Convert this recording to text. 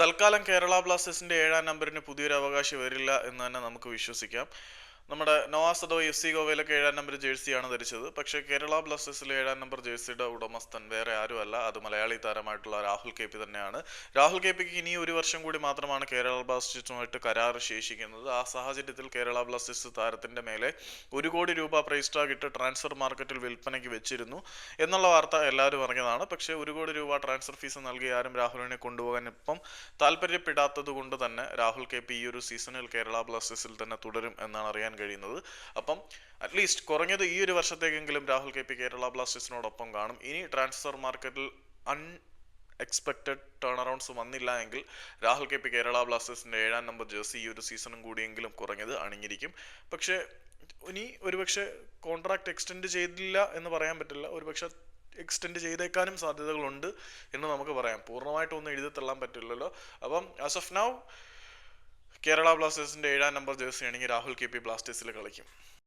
തൽക്കാലം കേരള ബ്ലാസ്റ്റേഴ്സിന്റെ ഏഴാം നമ്പറിന് പുതിയൊരു അവകാശി വരില്ല എന്ന് തന്നെ നമുക്ക് വിശ്വസിക്കാം. നമ്മുടെ നോവാസ് അദോ എഫ് സി ഗോവയിലൊക്കെ ഏഴാം നമ്പർ ജേഴ്സിയാണ് ധരിച്ചത്. പക്ഷേ കേരള ബ്ലാസ്റ്റേഴ്സിലെ ഏഴാം നമ്പർ ജേഴ്സിയുടെ ഉടമസ്ഥൻ വേറെ ആരുമല്ല. അത് മലയാളി താരമായിട്ടുള്ള രാഹുൽ കെ പി തന്നെയാണ്. രാഹുൽ കെ പിക്ക് ഇനി ഒരു വർഷം കൂടി മാത്രമാണ് കേരള ബ്ലാസ്റ്റേഴ്സുമായിട്ട് കരാർ ശേഷിക്കുന്നത്. ആ സാഹചര്യത്തിൽ കേരള ബ്ലാസ്റ്റേഴ്സ് താരത്തിന്റെ മേലെ ഒരു കോടി രൂപ പ്രൈസ് ടാഗ് ഇട്ട് ട്രാൻസ്ഫർ മാർക്കറ്റിൽ വിൽപ്പനയ്ക്ക് വെച്ചിരുന്നു എന്നുള്ള വാർത്ത എല്ലാവരും അറിഞ്ഞതാണ്. പക്ഷേ ഒരു കോടി രൂപ ട്രാൻസ്ഫർ ഫീസ് നൽകി ആരും രാഹുലിനെ കൊണ്ടുപോകാൻ ഇപ്പം താല്പര്യപ്പെടാത്തത് കൊണ്ട് തന്നെ രാഹുൽ കെ പി ഈ ഒരു സീസണിൽ കേരള ബ്ലാസ്റ്റേഴ്സിൽ തന്നെ തുടരും എന്നാണ് അറിയാൻ കഴിയുന്നത്. അപ്പം അറ്റ്ലീസ്റ്റ് കുറഞ്ഞത് ഈ ഒരു വർഷത്തേക്കെങ്കിലും രാഹുൽ കെ പി കേരള ബ്ലാസ്റ്റേഴ്സിനോടൊപ്പം കാണും. ഇനി ട്രാൻസ്ഫർ മാർക്കറ്റിൽ അൺ എക്സ്പെക്റ്റഡ് ടേൺ അറൗണ്ട്സ് വന്നില്ല എങ്കിൽ രാഹുൽ കെ പി കേരള ബ്ലാസ്റ്റേഴ്സിന്റെ ഏഴാം നമ്പർ ജേഴ്സി ഈ ഒരു സീസണും കൂടിയെങ്കിലും കുറഞ്ഞത് അണിഞ്ഞിരിക്കും. പക്ഷേ ഇനി ഒരുപക്ഷെ കോൺട്രാക്ട് എക്സ്റ്റെൻഡ് ചെയ്തില്ല എന്ന് പറയാൻ പറ്റില്ല. ഒരുപക്ഷെ എക്സ്റ്റെൻഡ് ചെയ്തേക്കാനും സാധ്യതകളുണ്ട് എന്ന് നമുക്ക് പറയാം. പൂർണമായിട്ടൊന്നും എഴുതി തള്ളാൻ പറ്റില്ലല്ലോ. അപ്പം ആസ് ഓഫ് നൗ കേരള ബ്ലാസ്റ്റേഴ്സിന്റെ ഏഴാം നമ്പർ ജേഴ്സി ആണെങ്കിൽ രാഹുൽ കെ പി ബ്ലാസ്റ്റേഴ്സിൽ കളിക്കും.